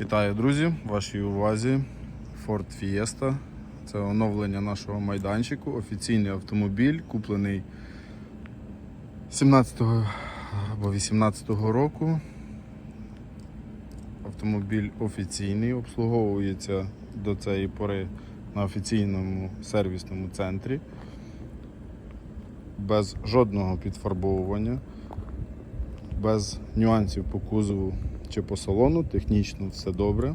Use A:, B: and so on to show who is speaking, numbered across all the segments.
A: Вітаю, друзі! Вашій увазі Ford Fiesta. Це оновлення нашого майданчику. Офіційний автомобіль, куплений 17 або 18 року. Автомобіль офіційний, обслуговується до цієї пори на офіційному сервісному центрі. Без жодного підфарбовування, без нюансів по кузову чи по салону, технічно все добре.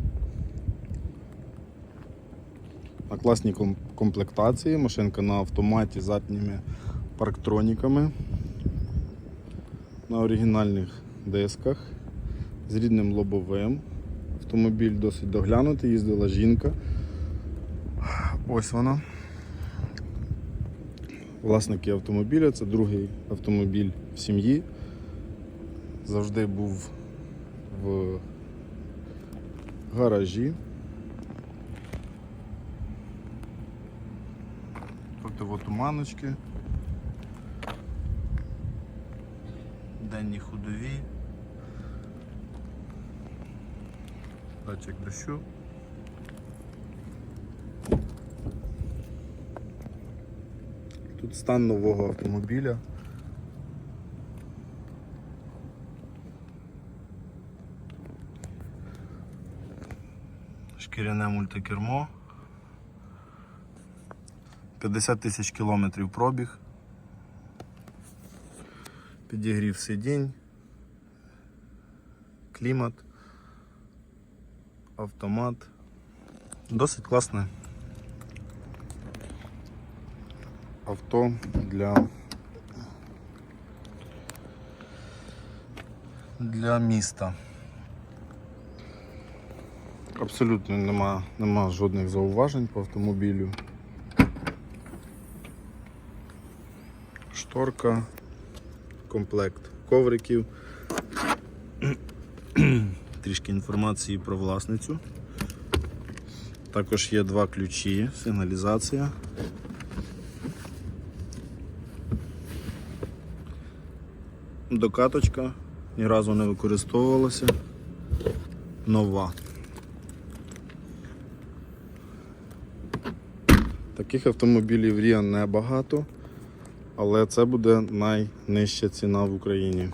A: На класній комплектації, машинка на автоматі з задніми парктроніками, на оригінальних дисках, з рідним лобовим. Автомобіль досить доглянутий, їздила жінка. Ось вона. Власники автомобіля, це другий автомобіль в сім'ї. Завжди був в гаражі. Противотуманочки. Денні ходові. Датчик дощу. Тут стан нового автомобіля. Шкіряне мультикермо. 50 тисяч кілометрів пробіг. Підігрів сидінь. Клімат. Автомат. Досить класне авто для, для міста. Абсолютно нема, нема жодних зауважень по автомобілю. Шторка, комплект ковриків, трішки інформації про власницю. Також є два ключі, сигналізація. Докаточка ні разу не використовувалася. Нова. Таких автомобілів Ріа небагато, але це буде найнижча ціна в Україні.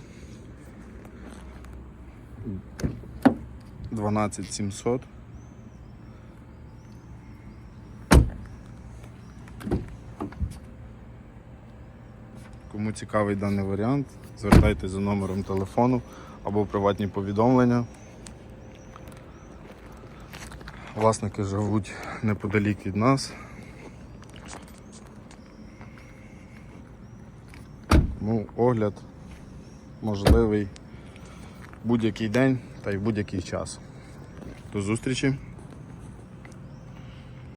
A: 12700. Кому цікавий даний варіант, звертайтеся за номером телефону або приватні повідомлення. Власники живуть неподалік від нас. Тому огляд можливий будь-який день та й будь-який час. До зустрічі!